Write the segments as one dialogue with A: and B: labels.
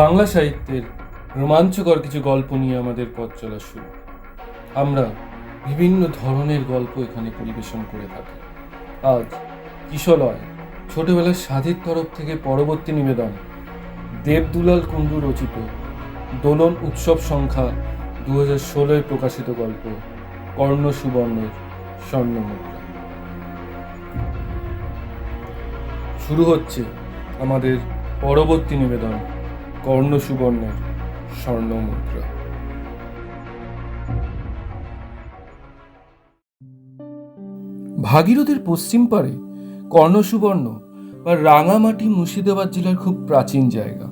A: বাংলা সাহিত্যের রোমাঞ্চকর কিছু গল্প নিয়ে আমাদের পথ চলা শুরু। আমরা বিভিন্ন ধরনের গল্প এখানে পরিবেশন করে থাকি। আজ কিশলয়, ছোটবেলার স্বাধীর তরফ থেকে পরবর্তী নিবেদন, দেবদুলাল কুণ্ডু রচিত দোলন উৎসব সংখ্যা দু হাজার ষোলোয় প্রকাশিত গল্প কর্ণ সুবর্ণের স্বর্ণমুদ্রা। শুরু হচ্ছে আমাদের পরবর্তী নিবেদন কর্ণ সুবর্ণের স্বর্ণমুদ্রা ভাগীরথীর পশ্চিম পারে কর্ণসুবর্ণ বা রাঙামাটি মুর্শিদাবাদ জেলার খুব প্রাচীন জায়গা।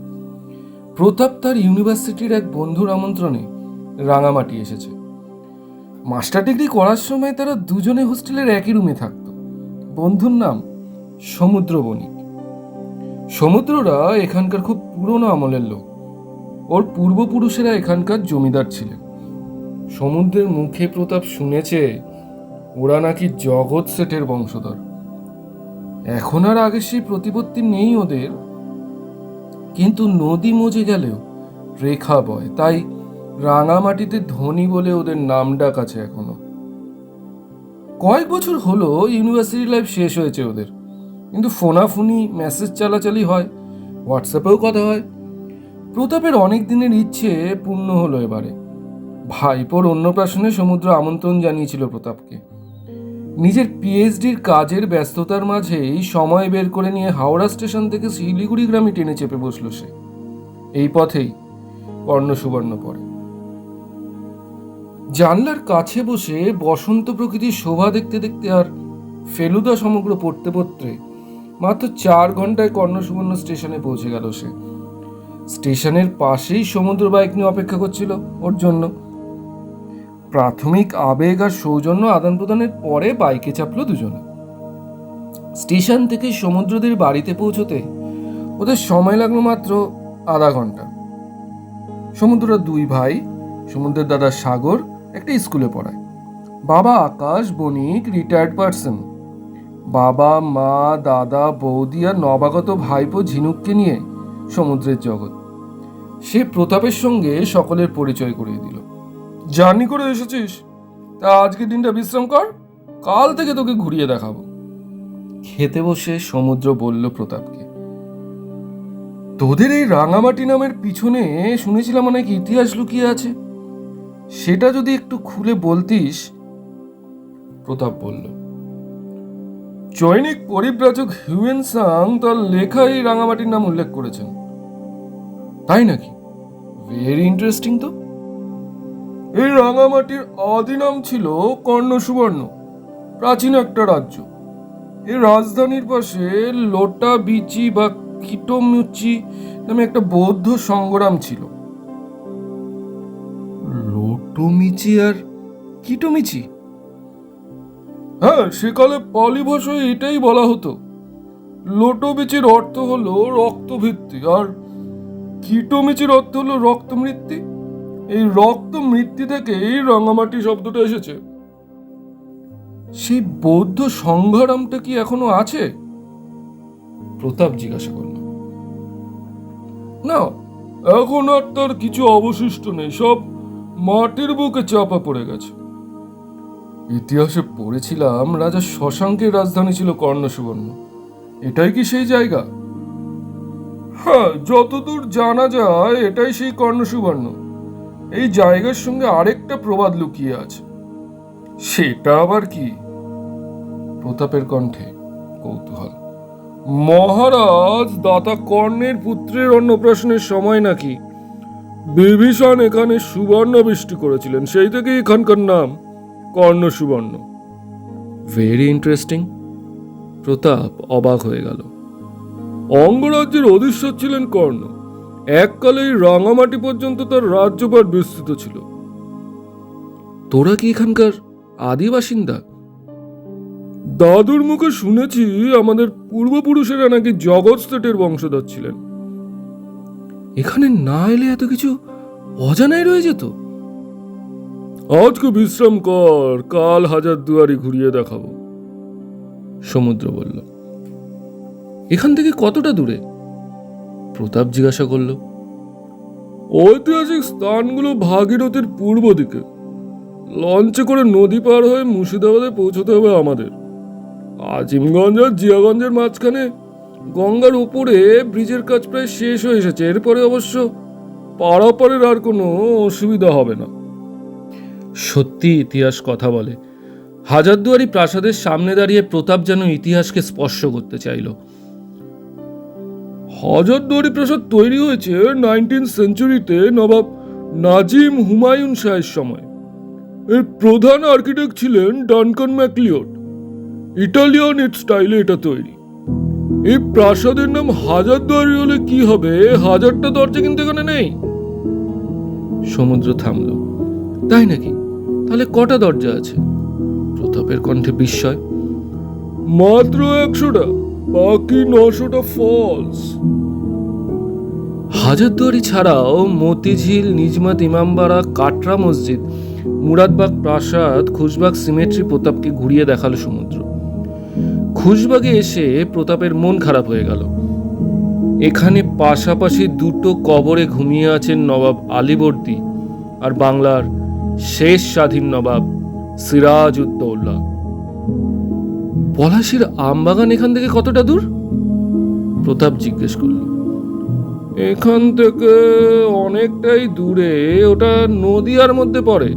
A: প্রতাপ তার ইউনিভার্সিটির এক বন্ধুর আমন্ত্রণে রাঙামাটি এসেছে। মাস্টার ডিগ্রি করার সময় তারা দুজনে হোস্টেলের একই রুমে থাকতো। বন্ধুর নাম সমুদ্র বণিক সমুদ্ররা এখানকার খুব পুরনো আমলের লোক। ওর পূর্বপুরুষেরা এখানকার জমিদার ছিলেন। সমুদ্রের মুখে প্রতাপ শুনেছে ওরা নাকি জগৎ সেটের বংশধর। এখন আর আগে সেই প্রতিপত্তি নেই ওদের। কিন্তু নদী মজে গেলেও রেখা বয়, তাই রাঙামাটিতে ধনী বলে ওদের নাম ডাক আছে এখনও। কয়েক বছর হলো ইউনিভার্সিটি লাইফ শেষ হয়েছে ওদের। কিন্তু ফোনাফুনি, মেসেজ চালাচালি হয়, হোয়াটসঅ্যাপেও কথা হয়। প্রতাপের অনেক দিনের ইচ্ছে পূর্ণ হলো এবারে। ভাইপোর অন্নপ্রাশনে সমুদ্র আমন্ত্রণ জানিয়েছিল প্রতাপকে। নিজের পিএইচডির কাজের ব্যস্ততার মাঝেই সময় বের করে নিয়ে হাওড়া স্টেশন থেকে শিলিগুড়ি গ্রামে টেনে চেপে বসল সে। এই পথেই কর্ণ সুবর্ণ পড়ে। জানলার কাছে বসে বসন্ত প্রকৃতির শোভা দেখতে দেখতে আর ফেলুদা সমগ্র পড়তে পড়তে মাত্র চার ঘন্টায় কর্ণসুবর্ণ স্টেশনে পৌঁছে গেল সে। স্টেশনের পাশেই সমুদ্র বাইক নিয়ে অপেক্ষা করছিল ওর জন্য। প্রাথমিক আবেগ আর সৌজন্য আদান প্রদানের পরে বাইকে চাপলো দুজনে। স্টেশন থেকে সমুদ্রদের বাড়িতে পৌঁছতে ওদের সময় লাগল মাত্র আধা ঘণ্টা। সমুদ্ররা দুই ভাই, সমুদ্রের দাদা সাগর, একটা স্কুলে পড়ায়। বাবা আকাশ, বণিক রিটায়ার্ড পার্সন বাবা, মা, দাদা, বৌদি আর নবাগত ভাইপো ঝিনুককে নিয়ে সমুদ্রের জগৎ। সে প্রতাপের সঙ্গে সকলের পরিচয় করিয়ে দিল। জার্নি করে এসেছিস? তা আজকে দিনটা বিশ্রাম কর, কাল থেকে তোকে ঘুরিয়ে দেখাবো। খেতে বসে সমুদ্র বলল প্রতাপকে। তোদের এই রাঙামাটি নামের পিছনে শুনেছিলাম অনেক ইতিহাস লুকিয়ে আছে। সেটা যদি একটু খুলে বলতিস, প্রতাপ বলল চৈনিক পরিব্রাজক হিউয়েন সাং তার লেখায় রাঙামাটির নাম উল্লেখ করেছেন। তাই নাকি? ভেরি ইন্টারেস্টিং তো। এই রাঙামাটির আদি নাম ছিল কর্ণ সুবর্ণ প্রাচীন একটা রাজ্য। এই রাজধানীর পাশে লোটা বিচি বা কিটোমুচি নামে একটা বৌদ্ধ সংগ্রাম ছিল। লোটোমিচি আর কিটোমিচি হ্যাঁ সেকালে পালি ভাষায় এটাই বলা হতো। লোটোমিচির অর্থ হলো রক্তভিত্তি আর কিটোমিচির অর্থ হলো রক্তমৃত্যু এই রক্ত মৃত্যু থেকে এই রাঙামাটি শব্দটা এসেছে। সেই বৌদ্ধ সংগ্রামটা কি এখনও আছে? প্রতাপ জিজ্ঞাসা করল। না, এখন আর তার কিছু অবশিষ্ট নেই, সব মাটির বুকে চাপা পড়ে গেছে। ইতিহাসে পড়েছিলাম রাজা শশাঙ্কের রাজধানী ছিল কর্ণসুবর্ণ এটাই কি সেই জায়গা? হ্যাঁ যতদূর জানা যায়, এটাই সেই কর্ণসুবর্ণ এই জায়গার সঙ্গে আরেকটা প্রবাদ লুকিয়ে আছে। সেটা আবার কি? প্রতাপের কণ্ঠে কৌতূহল। মহারাজ, দাতা কর্ণের পুত্রের অন্নপ্রাশনের সময় নাকি বিভীষণ এখানে সুবর্ণ বৃষ্টি করেছিলেন। সেই থেকে এখানকার নাম। কর্ণ সুবর্ণ। ভেরি ইন্টারেস্টিং প্রতাপ অবাক হয়ে গেল। অঙ্গরাজ্যের অধীশ্বর ছিলেন কর্ণ। এককালে এই রাঙামাটি পর্যন্ত তার রাজ্যপাট বিস্তৃত ছিল। তোরা কি এখানকার আদি বাসিন্দা? দাদুর মুখে শুনেছি আমাদের পূর্বপুরুষেরা নাকি জগৎ স্টেটের বংশধর ছিলেন। এখানে না এলে এত কিছু অজানাই রয়ে যেত। আজকে বিশ্রাম কর, কাল হাজার দুয়ারি ঘুরিয়ে দেখাবো। সমুদ্র বলল, এখান থেকে কতটা দূরে? প্রতাপ জিজ্ঞাসা করল, ঐতিহাসিক স্থানগুলো ভাগীরথীর পূর্ব দিকে। লঞ্চে করে নদী পার হয়ে মুর্শিদাবাদে পৌঁছতে হবে আমাদের। আজিমগঞ্জ আর জিয়াগঞ্জের মাঝখানে গঙ্গার উপরে ব্রিজের কাজ প্রায় শেষ হয়ে এসেছে। এরপরে অবশ্য পারাপারের আর কোনো অসুবিধা হবে না। সত্যি ইতিহাস কথা বলে। হাজারদুয়ারি প্রাসাদের সামনে দাঁড়িয়ে প্রতাপ যেন ইতিহাসকে স্পর্শ করতে চাইল। হাজারদুয়ারি প্রাসাদ তৈরি হয়েছে নাইনটিন সেঞ্চুরিতে নবাব নাজিম হুমায়ুন শাহের সময়। এর প্রধান আর্কিটেক্ট ছিলেন ডানকান ম্যাকলিওড। ইটালিয়ান ইট স্টাইলে এটা তৈরি। এই প্রাসাদের নাম হাজারদুয়ারি হলে কি হবে? হাজারটা দরজা কিন্তু এখানে নেই। সমুদ্র থামলো। তাই নাকি? তাহলে কটা দরজা আছে? প্রতাপের কণ্ঠে বিস্ময়। মাত্র একশোটা বাকি নশোটা ফলস হাজারদুয়ারি ছাড়াও মতিঝিল নিজমাত ইমামবাড়া কাটরা মসজিদ মুরাদবাগ প্রাসাদ খুশবাগ সিমেট্রি প্রতাপকে ঘুরিয়ে দেখাল সমুদ্র। খুশবাগে এসে প্রতাপের মন খারাপ হয়ে গেল। এখানে পাশাপাশি দুটো কবরে ঘুমিয়ে আছেন নবাব আলীবর্দী আর বাংলার শেষ স্বাধীন নবাব সিরাজ উদ্দৌলা পলাশির আমবাগান এখান থেকে কতটা দূর? প্রতাপ জিজ্ঞেস করল এখান থেকে অনেকটাই দূরে, ওটা নদিয়ার মধ্যে পড়ে।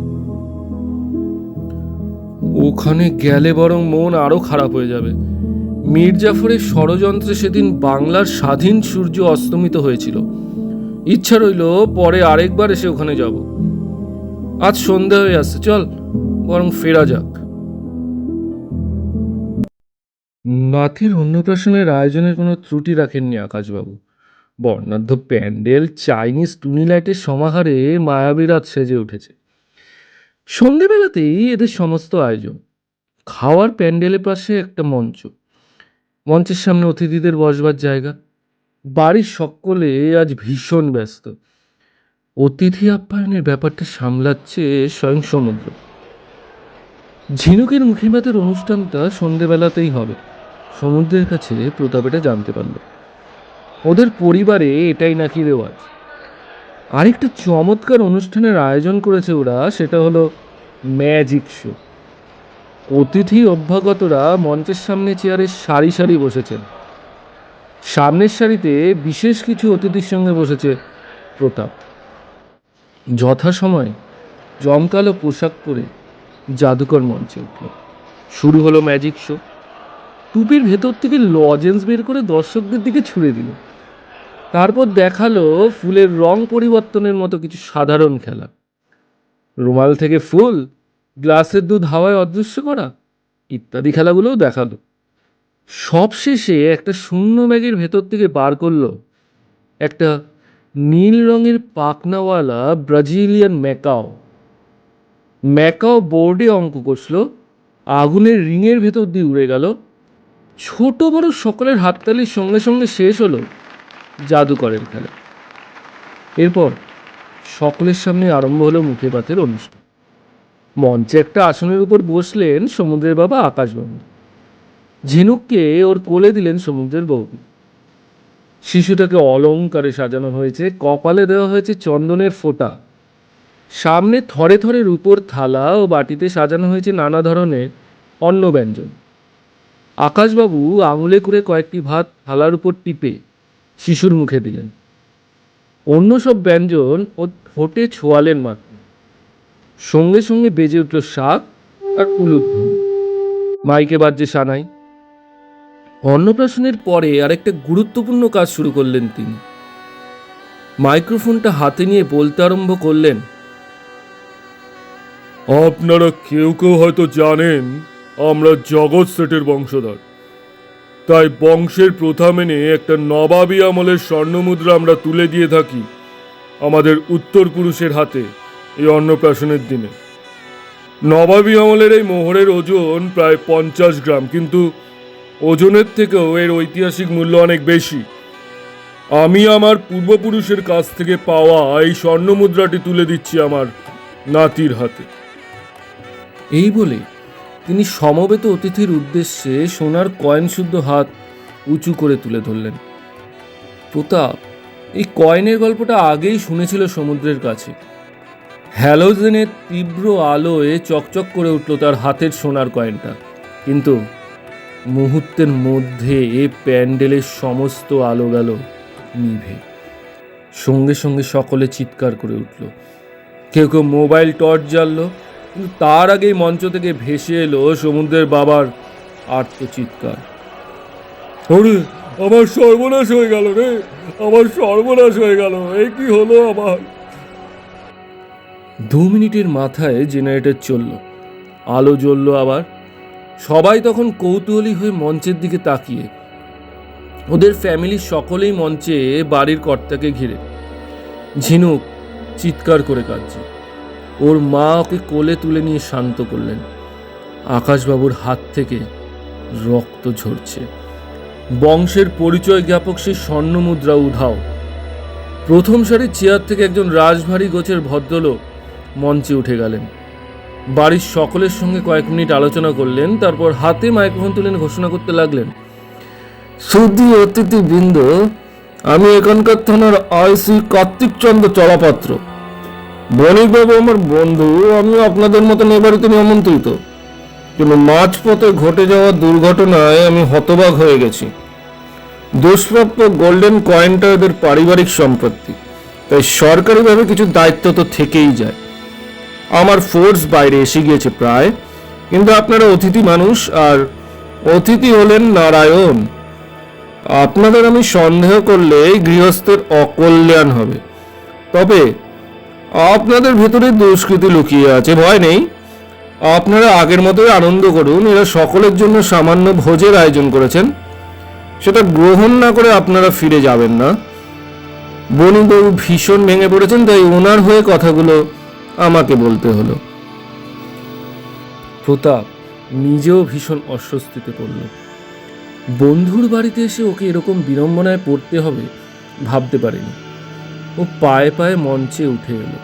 A: ওখানে গেলে বরং মন আরও খারাপ হয়ে যাবে। মীর জাফরের ষড়যন্ত্রে সেদিন বাংলার স্বাধীন সূর্য অস্তমিত হয়েছিল। ইচ্ছা রইল পরে আরেকবার এসে ওখানে যাব। আজ সন্ধে হয়ে আসছে, চল, বরং ফেরা যাক। নাথের অন্নপ্রাশনের আয়োজনের কোনো ত্রুটি রাখেননি আকাশবাবু। বর্ণাঢ্য প্যান্ডেল, চাইনিজ টুনি লাইটের সমাহারে মায়াবী রাত সেজে উঠেছে। সন্ধেবেলাতেই এদের সমস্ত আয়োজন। খাওয়ার প্যান্ডেলের পাশে একটা মঞ্চ। মঞ্চের সামনে অতিথিদের বসবার জায়গা। বাড়ির সকলে আজ ভীষণ ব্যস্ত। অতিথি আপ্যায়নের ব্যাপারটা সামলাচ্ছে স্বয়ং সমুদ্র। ঝিনুকের মুখিবাতের অনুষ্ঠানটা সন্ধেবেলাতেই হবে। সমুদ্রের কাছে প্রতাপ এটা জানতে পারল। ওদের পরিবারে এটাই নাকি রেওয়াজ। আরেকটা চমৎকার অনুষ্ঠানের আয়োজন করেছে ওরা, সেটা হলো ম্যাজিক শো। অতিথি অভ্যাগতরা মঞ্চের সামনে চেয়ারে সারি সারি বসেছেন। সামনের সারিতে বিশেষ কিছু অতিথির সঙ্গে বসেছে প্রতাপ। যথাসময়ে জমকালো পোশাক পরে জাদুকর মঞ্চে উঠল। শুরু হলো ম্যাজিক শো টুপির ভেতর থেকে লজেন্স বের করে দর্শকদের দিকে ছুড়ে দিল। তারপর দেখাল ফুলের রং পরিবর্তনের মতো কিছু সাধারণ খেলা। রুমাল থেকে ফুল, গ্লাসের দুধ হাওয়ায় অদৃশ্য করা ইত্যাদি খেলাগুলোও দেখাল। সবশেষে একটা শূন্য ব্যাগের ভেতর থেকে বার করল একটা নীল রঙের পাখনাওয়ালা ব্রাজিলিয়ান ম্যাকাও। ম্যাকাও বোর্ডে অঙ্ক কষল আগুনের রিংয়ের ভেতর দিয়ে উড়ে গেল। ছোট বড় সকলের হাততালির সঙ্গে সঙ্গে শেষ হলো জাদুকরের খেলা। এরপর সকলের সামনে আরম্ভ হলো মুখে পাতের অনুষ্ঠান। মঞ্চে একটা আসনের উপর বসলেন সমুদ্রের বাবা আকাশবাবু ঝিনুককে ওর কোলে দিলেন সমুদ্রের বৌদি শিশুটাকে অলংকারে সাজানো হয়েছে, কপালে দেওয়া হয়েছে চন্দনের ফোঁটা। সামনে থরে থরে রূপোর থালা ও বাটিতে সাজানো হয়েছে নানা ধরনের অন্ন ব্যঞ্জন। আকাশবাবু আঙুলে করে কয়েকটি ভাত থালার উপর টিপে শিশুর মুখে দিলেন। অন্য সব ব্যঞ্জন ও ঠোঁটে ছোঁয়ালেন মাত্র। সঙ্গে সঙ্গে বেজে উঠল শাক আর কুলুদ মাইকে বাজছে সানাই। অন্নপ্রাশনের পরে আরেকটা গুরুত্বপূর্ণ কাজ শুরু করলেন তিনি। মাইক্রোফোনটা হাতে নিয়ে বলতে আরম্ভ করলেন, আপনারা কেউ কেউ হয়তো জানেন, আমরা জগৎ সেটের বংশধর। তাই বংশের প্রথা মেনে একটা নবাবী আমলের স্বর্ণমুদ্রা আমরা তুলে দিয়ে থাকি আমাদের উত্তর পুরুষের হাতে এই অন্নপ্রাশনের দিনে। নবাবী আমলের এই মোহরের ওজন প্রায় পঞ্চাশ গ্রাম, কিন্তু ওজনের থেকেও এর ঐতিহাসিক মূল্য অনেক বেশি। আমি আমার পূর্বপুরুষের কাছ থেকে পাওয়া এই স্বর্ণ মুদ্রাটি তুলে দিচ্ছি আমার নাতির হাতে। এই বলে তিনি সমবেত অতিথির উদ্দেশ্যে সোনার কয়েন শুদ্ধ হাত উঁচু করে তুলে ধরলেন। প্রতাপ, এই কয়েনের গল্পটা আগেই শুনেছিল সমুদ্রের কাছে। হ্যালোজেনের তীব্র আলোয় চকচক করে উঠল তার হাতের সোনার কয়েনটা। কিন্তু মুহূর্তের মধ্যে এ প্যান্ডেলের সমস্ত আলো গেল নিভে। সঙ্গে সঙ্গে সকলে চিৎকার করে উঠল। কেউ কেউ মোবাইল টর্চ জ্বাললো, কিন্তু তার আগেই মঞ্চ থেকে ভেসে এলো সমুদ্রের বাবার আর্তচিৎকার ওরে আমার সর্বনাশ হয়ে গেল রে, আমার সর্বনাশ হয়ে গেল, এই কি হলো আমার? দু মিনিটের মাথায় জেনারেটর চলল। আলো জ্বলল আবার। সবাই তখন কৌতূহলী হয়ে মঞ্চের দিকে তাকিয়ে। ওদের ফ্যামিলির সকলেই মঞ্চে বাড়ির কর্তাকে ঘিরে। ঝিনুক চিৎকার করে কাঁদছে। ওর মা ওকে কোলে তুলে নিয়ে শান্ত করলেন। আকাশবাবুর হাত থেকে রক্ত ঝরছে। বংশের পরিচয় জ্ঞাপক সেই স্বর্ণ মুদ্রা উধাও। প্রথম সারির চেয়ার থেকে একজন রাজভারী গোছের ভদ্রলোক মঞ্চে উঠে গেলেন। বাড়ির সকলের সঙ্গে কয়েক মিনিট আলোচনা করলেন, তারপর হাতে মাইক্রোফোন তুলে ঘোষণা করতে লাগলেন। শুধু অতিথিবৃন্দ, আমি এখানকার থানার আইসি কার্তিক চন্দ্র চলাপাত্র বণিকবাবু আমার বন্ধু, আমি আপনাদের মতন এ বাড়িতে নিমন্ত্রিত। কিন্তু মাঝপথে ঘটে যাওয়া দুর্ঘটনায় আমি হতবাক হয়ে গেছি। দুষ্প্রাপ্য গোল্ডেন কয়েনটা এদের পারিবারিক সম্পত্তি। তাই সরকারিভাবে কিছু দায়িত্ব তো থেকেই যায়। আমার ফোর্স বাইরে এসে গিয়েছে প্রায়। কিন্তু আপনারা অতিথি মানুষ, আর অতিথি হলেন নারায়ণ। আপনাদের আমি সন্দেহ করলে গৃহস্থের অকল্যাণ হবে। তবে আপনাদের ভেতরে দুষ্কৃতি লুকিয়ে আছে, ভয় নেই। আপনারা আগের মতোই আনন্দ করুন, এরা সকলের জন্য সামান্য ভোজের আয়োজন করেছেন। সেটা গ্রহণ না করে আপনারা ফিরে যাবেন না। বনিবাবু ভীষণ ভেঙে পড়েছেন, তাই ওনার হয়ে কথাগুলো আমাকে বলতে হলো। প্রতাপ নিজেও ভীষণ অস্বস্তিতে পড়ল। বন্ধুর বাড়িতে এসে ওকে এরকম বিড়ম্বনায় পড়তে হবে ভাবতে পারেনি। ও পায়ে পায়ে মঞ্চে উঠে এলো।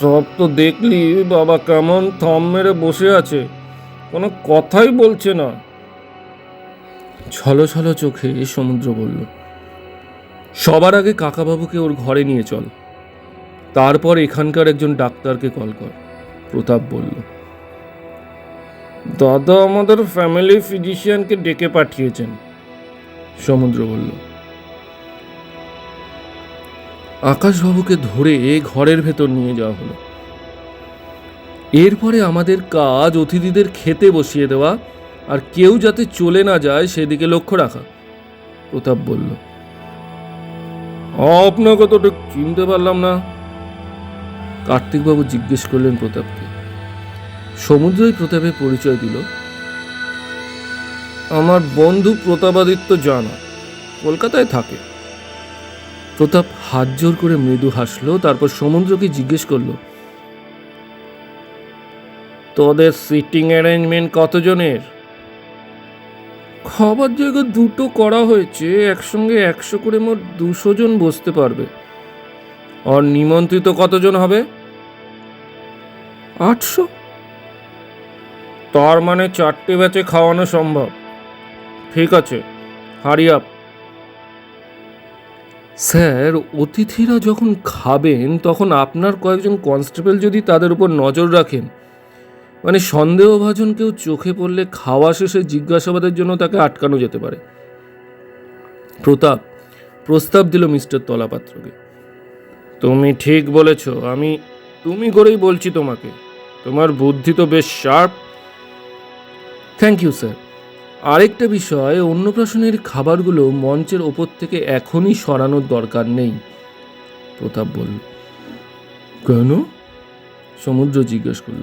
A: সব তো দেখলি বাবা কেমন থম মেরে বসে আছে। কোনো কথাই বলছে না। ছলো ছলো চোখে সমুদ্র বলল সবার আগে কাকাবাবুকে ওর ঘরে নিয়ে চল। তারপর এখানকার একজন ডাক্তারকে কল কর। প্রতাপ বলল, দাদা, আমাদের ফ্যামিলি ফিজিশিয়ানকে ডেকে পাঠিয়েছেন। সমুদ্র বলল, আকাশবাবুকে ধরে ঘরের ভেতর নিয়ে যাওয়া হলো। এরপরে আমাদের কাজ অতিথিদের খেতে বসিয়ে দেওয়া, আর কেউ যাতে চলে না যায় সেদিকে লক্ষ্য রাখা। প্রতাপ বলল, আপনাকে তো চিনতে পারলাম না। কার্তিকবাবু জিজ্ঞেস করলেন প্রতাপকে। সমুদ্রই প্রতাপের পরিচয় দিল। আমার বন্ধু প্রতাপাদিত্য জানা কলকাতায় থাকে। প্রতাপ হাত জোর করে মৃদু হাসলো তারপর সমুদ্রকে জিজ্ঞেস করল তোদের সিটিং অ্যারেঞ্জমেন্ট কতজনের? খাবার জায়গা দুটো করা হয়েছে একসঙ্গে একশো করে মোট দুশো জন বসতে পারবে। আর নিমন্ত্রিত কতজন হবে? আটশো? তার মানে চারটে ব্যাচে খাওয়ানো সম্ভব। ঠিক আছে হারি আপ স্যার অতিথিরা যখন খাবেন তখন আপনার কয়েকজন কনস্টেবল যদি তাদের উপর নজর রাখেন মানে সন্দেহভাজন কেউ চোখে পড়লে খাওয়া শেষে জিজ্ঞাসাবাদের জন্য তাকে আটকানো যেতে পারে। প্রতাপ প্রস্তাব দিল মিস্টার তলাপাত্রকে। তুমি ঠিক বলেছ আমি তুমি করেই বলছি তোমাকে। তোমার বুদ্ধি তো বেশ শার্প থ্যাংক ইউ স্যার আরেকটা বিষয় অন্নপ্রাশনের খাবারগুলো মঞ্চের ওপর থেকে এখনই সরানোর দরকার নেই প্রতাপ বলল। কেন? সমুদ্র জিজ্ঞেস করল।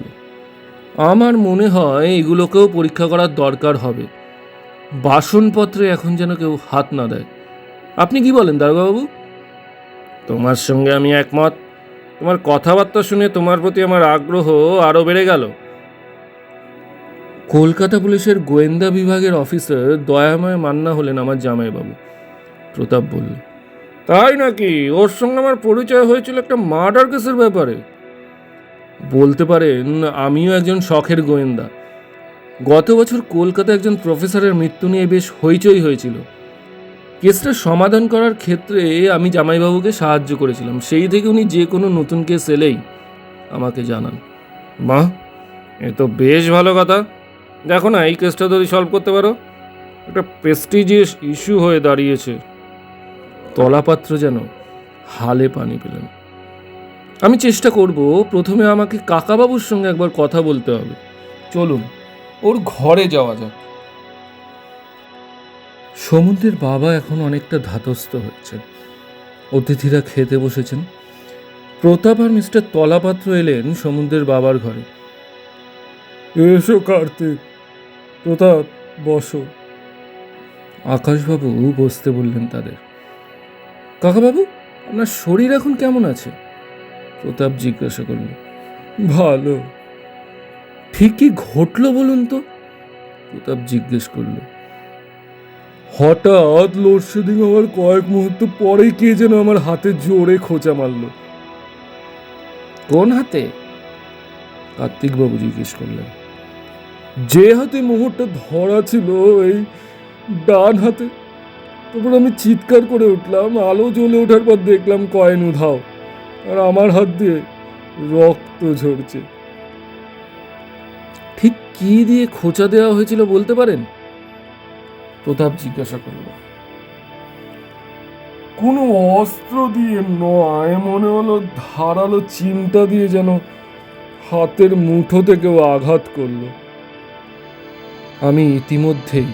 A: আমার মনে হয় এগুলোকেও পরীক্ষা করার দরকার হবে। বাসনপত্রে এখন যেন কেউ হাত না দেয়। আপনি কি বলেন দারোগাবু তোমার সঙ্গে আমি একমত। তোমার কথাবার্তা শুনে তোমার প্রতি আমার আগ্রহ আরও বেড়ে গেল। কলকাতা পুলিশের গোয়েন্দা বিভাগের অফিসার দয়াময় মান্না হলেন আমার জামাইবাবু। প্রতাপ বলল, তাই নাকি? ওর সঙ্গে আমার পরিচয় হয়েছিল একটা মার্ডার কেসের ব্যাপারে। বলতে পারেন, আমিও একজন শখের গোয়েন্দা। গত বছর কলকাতা একজন প্রফেসরের মৃত্যু নিয়ে বেশ হইচই হয়েছিল। কেসটা সমাধান করার ক্ষেত্রে আমি জামাইবাবুকে সাহায্য করেছিলাম। সেই থেকে উনি যে কোনো নতুন কেস এলেই আমাকে জানান। বাহ এ তো বেশ ভালো কথা। দেখো না, এই কেসটা যদি সলভ করতে পারো, একটা প্রেস্টিজিয়াস ইস্যু হয়ে দাঁড়িয়েছে। তলাপাত্র যেন হালে পানি পেলেন। আমি চেষ্টা করব, প্রথমে আমাকে কাকাবাবুর সঙ্গে একবার কথা বলতে হবে। চলুন, ওর ঘরে যাওয়া যাক। সমুদ্রের বাবা এখন অনেকটা ধাতস্থ হচ্ছেন অতিথিরা খেতে বসেছেন। প্রতাপ আর মিস্টার তলাপাত্র এলেন সমুদ্রের বাবার ঘরে। এসো কার্তিক প্রতাপ বসো। আকাশবাবু বসতে বললেন তাদের। কাকাবাবু আপনার শরীর এখন কেমন আছে? প্রতাপ জিজ্ঞাসা করল ভালো। ঠিক কি ঘটলো বলুন তো? প্রতাপ জিজ্ঞেস করল হঠাৎ লোডশেডিং হওয়ার কয়েক মুহূর্ত পরেই কে যেন আমার হাতে জোরে খোঁচা মারলো। কোন হাতে? কার্তিকবাবু জিজ্ঞেস করলেন। যে হাতে মোহরটা ধরা ছিল এই ডান হাতে। তারপর আমি চিৎকার করে উঠলাম, আলো জ্বলে ওঠার পর দেখলাম কয়েন উধাও, আর আমার হাত দিয়ে রক্ত ঝরছে। ঠিক কি দিয়ে খোঁচা দেওয়া হয়েছিল বলতে পারেন? প্রতাপ জিজ্ঞাসা করল কোনো অস্ত্র দিয়ে নয় মনে হলো ধারালো চিমটা দিয়ে যেন হাতের মুঠো থেকেও আঘাত করল। আমি ইতিমধ্যেই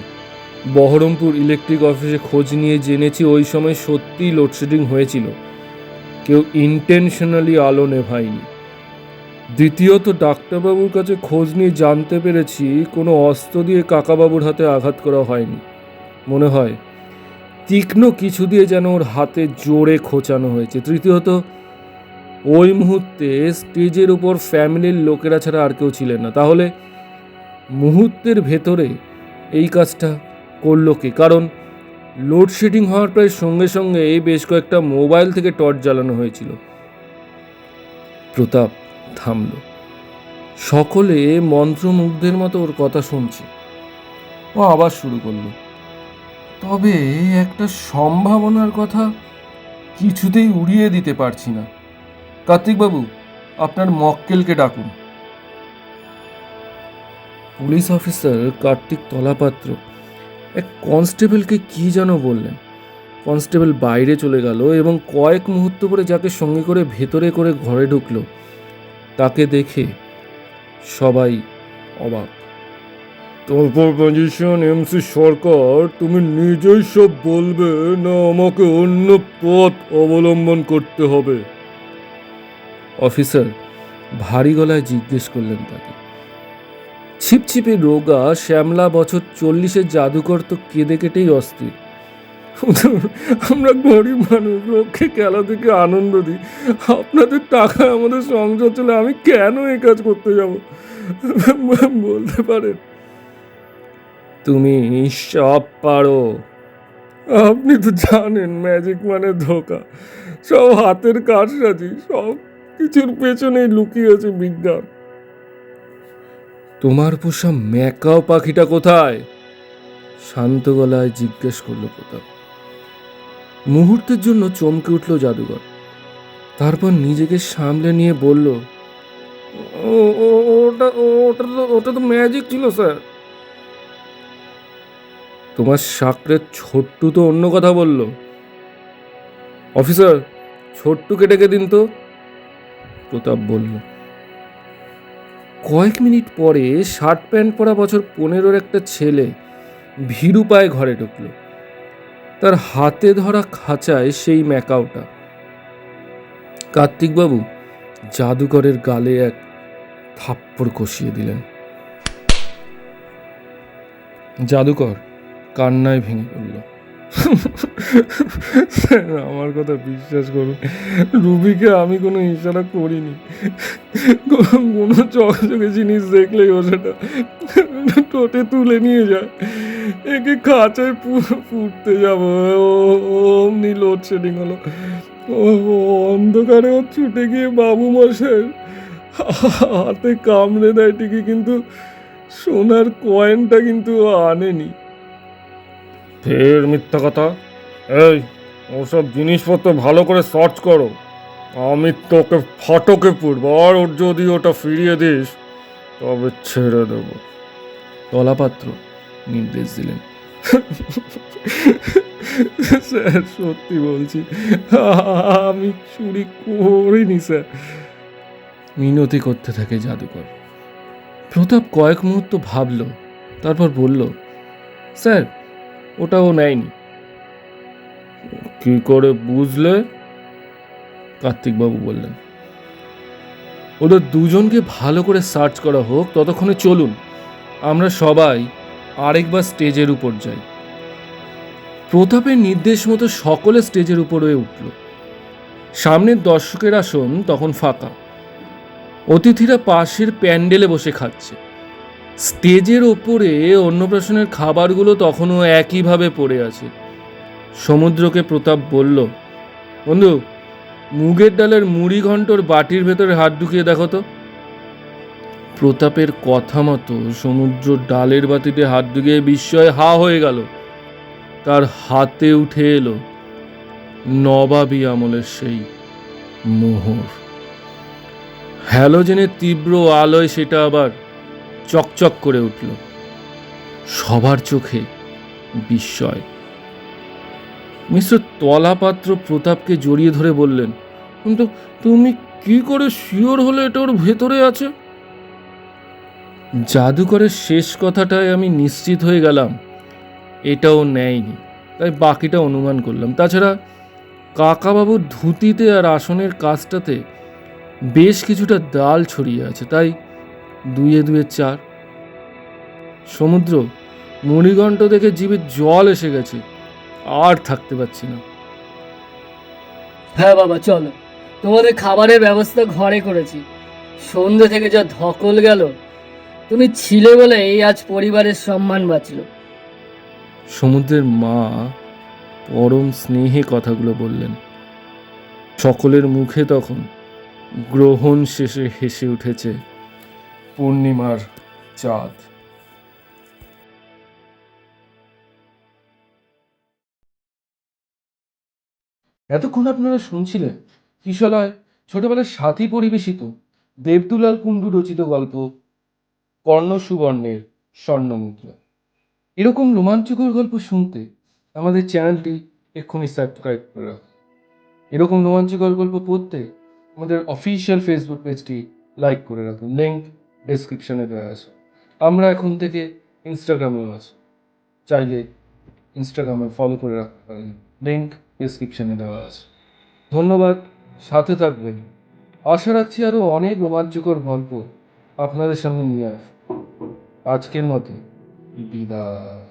A: বহরমপুর ইলেকট্রিক অফিসে খোঁজ নিয়ে জেনেছি ওই সময় সত্যিই লোডশেডিং হয়েছিল। কেউ ইন্টেনশনালি আলো নেভায়নি। দ্বিতীয়ত ডাক্তারবাবুর কাছে খোঁজ নিয়ে জানতে পেরেছি কোনো অস্ত্র দিয়ে কাকাবাবুর হাতে আঘাত করা হয়নি। মনে হয়। তীক্ষ্ণ কিছু দিয়ে যেন ওর হাতে জোরে খোঁচানো হয়েছে। তৃতীয়ত, ওই মুহূর্তে স্টেজের উপর ফ্যামিলির লোকেরা ছাড়া আর কেউ ছিলেন না। তাহলে মুহূর্তের ভেতরে এই কাজটা করল কে? কারণ লোডশেডিং হওয়ার প্রায় সঙ্গে সঙ্গে এই বেশ কয়েকটা মোবাইল থেকে টর্চ জ্বালানো হয়েছিল। প্রতাপ থামল। সকলে মন্ত্রমুগ্ধের মতো ওর কথা শুনছে। ও আবার শুরু করল। তবে একটা সম্ভাবনার কথা কিছুতেই উড়িয়ে দিতে পারছি না। কার্তিকবাবু, আপনার মক্কেলকে ডাকুন। পুলিশ অফিসার কার্তিক তলাপাত্র, এক কনস্টেবলকে কি যেন বললেন। কনস্টেবল বাইরে চলে গেল এবং কয়েক মুহূর্ত পরে যাকে সঙ্গে করে ভেতরে করে ঘরে ঢুকলো, তাকে দেখে সবাই অবাক। তারপর পজিশন এমসি সরকার, তুমি নিজেই সব বলবে, না আমাকে অন্য পথ অবলম্বন করতে হবে। অফিসার, ভারী গলায় জিজ্ঞেস করলেন তাকে। ছিপছিপে রোগা, শ্যামলা বছর চল্লিশের জাদুকর তো কেঁদে কেটেই অস্থির। আমরা গরিব মানুষ লোককে খেলা থেকে আনন্দ দিই। আপনাদের টাকায় আমাদের সংসার চলে, আমি কেন এই কাজ করতে যাব? বলতে পারেন তুমি সব পারো। আপনি তো জানেন ম্যাজিক মানে ধোকা। সব হাতের কারসাজি, সব কিছুর পেছনেই লুকিয়েছে বিজ্ঞান। তোমার পোষা ম্যাকাও পাখিটা কোথায়? শান্ত গলায় জিজ্ঞেস করল প্রতাপ। মুহূর্তের জন্য চমকে উঠল জাদুঘর। তারপর নিজেকে সামলে নিয়ে বলল, "ও, ও- ওটা ওটা তো ওটা তো ম্যাজিক ছিল স্যার তোমার সাকরের ছোট্টু তো অন্য কথা বলল। অফিসার ছোট্টুকে ডেকে দিন তো? প্রতাপ বলল। কয়েক মিনিট পরে শার্ট প্যান্ট পরা বছর পনেরোর একটা ছেলে ভীরু পায়ে ঘরে ঢুকলো। তার হাতে ধরা খাঁচায় সেই ম্যাকাওটা কার্তিকবাবু জাদুকরের গালে এক থাপ্পড় কষিয়ে দিলেন। জাদুকর কান্নায় ভেঙে পড়ল। আমার কথা বিশ্বাস করুন। রুবিকে আমি কোনো ইশারা করিনি। কোনো- চকচকে জিনিস দেখলেই ও সেটা টোটে তুলে নিয়ে যায়। একে খাঁচায় পুড়তে যাব। অমনি লোডশেডিং হলো। ও ও অন্ধকারে ও ছুটে গিয়ে বাবু মশাই হাতে কামড়ে দেয় ঠিকই, কিন্তু সোনার কয়েনটা কিন্তু আনেনি। ফের মিথ্যা কথা?
B: এই, ওসব জিনিসপত্র ভালো করে সার্চ করো। আমি তোকে ফটোকে পুরবো আর ওর যদি ওটা ফিরিয়ে দিস, তবে ছেড়ে দেবো।
A: তলাপাত্র নির্দেশ দিলেন। স্যার, সত্যি বলছি, আমি চুরি করিনি, স্যার। মিনতি করতে থাকে জাদুকর। প্রতাপ কয়েক মুহূর্ত ভাবল, তারপর বলল, স্যার ওটা ও নেয়নি।
B: কি করে বুঝলে?
A: কার্তিকবাবু বললেন, ওদের দুজনকে ভালো করে সার্চ করা হোক, ততক্ষণে চলুন, আমরা সবাই আরেকবার স্টেজের উপর যাই। প্রতাপের নির্দেশ মতো সকলে স্টেজের উপরে উঠল। সামনের দর্শকের আসন তখন ফাঁকা। অতিথিরা পাশের প্যান্ডেলে বসে খাচ্ছে। স্টেজের ওপরে অন্নপ্রাশনের খাবারগুলো তখনও একইভাবে পড়ে আছে। সমুদ্রকে প্রতাপ বলল, বন্ধু, মুগের ডালের মুড়ি ঘন্টর বাটির ভেতরে হাত ঢুকিয়ে দেখো তো। প্রতাপের কথা মতো সমুদ্র ডালের বাতিতে হাত ঢুকিয়ে বিস্ময়ে হা হয়ে গেল। তার হাতে উঠে এলো নবাবী আমলের সেই মোহর। হ্যালোজেনের তীব্র আলোয় সেটা আবার চকচক করে উঠল। সবার চোখে বিস্ময়। মিস্টার তলাপাত্র প্রতাপকে জড়িয়ে ধরে বললেন কিন্তু তুমি কি করে শিওর হলে এটা ওর ভেতরে আছে? জাদুকরের শেষ কথাটায় আমি নিশ্চিত হয়ে গেলাম, এটাও নেয়নি, তাই বাকিটা অনুমান করলাম। তাছাড়া কাকাবাবুর ধুতিতে আর আসনের কাজটাতে বেশ কিছুটা ডাল ছড়িয়ে আছে, তাই দুয়ে দুয়ে চার। সমুদ্র মণিকণ্ঠ দেখে জীবের জল এসে গেছে আর থাকতে পারছি না।
C: হ্যাঁ বাবা চলো। তোমাদের খাবারের ব্যবস্থা ঘরে করেছি। সন্ধ্যে থেকে যা ধকল গেল তুমি ছিলে বলে এই আজ পরিবারের সম্মান বাঁচল।
A: সমুদ্রের মা পরম স্নেহে কথাগুলো বললেন। সকলের মুখে তখন গ্রহণ শেষে হেসে উঠেছে। পূর্ণিমার চাঁদ। এতক্ষণ আপনারা শুনছিলেন কিশলয় ছোটবেলার সাথী পরিবেশিত দেবদুলাল কুণ্ডু রচিত গল্প কর্ণ সুবর্ণের স্বর্ণমুদ্রা। এরকম রোমাঞ্চকর গল্প শুনতে আমাদের চ্যানেলটি এক্ষুনি সাবস্ক্রাইব করে রাখুন। এরকম রোমাঞ্চকর গল্প পড়তে আমাদের অফিসিয়াল ফেসবুক পেজটি লাইক করে রাখুন। লিঙ্ক ডেসক্রিপশনে দেওয়া আছে। আমরা এখন থেকে ইনস্টাগ্রামেও আছি। চাইলে ইনস্টাগ্রামে ফলো করে রাখতে পারেন। লিঙ্ক ডেসক্রিপশনে দেওয়া আছে। ধন্যবাদ। সাথে থাকবেন। আশা রাখছি আরও অনেক রোমাঞ্চকর গল্প আপনাদের সামনে নিয়ে আসব। আজকের মতো বিদায়।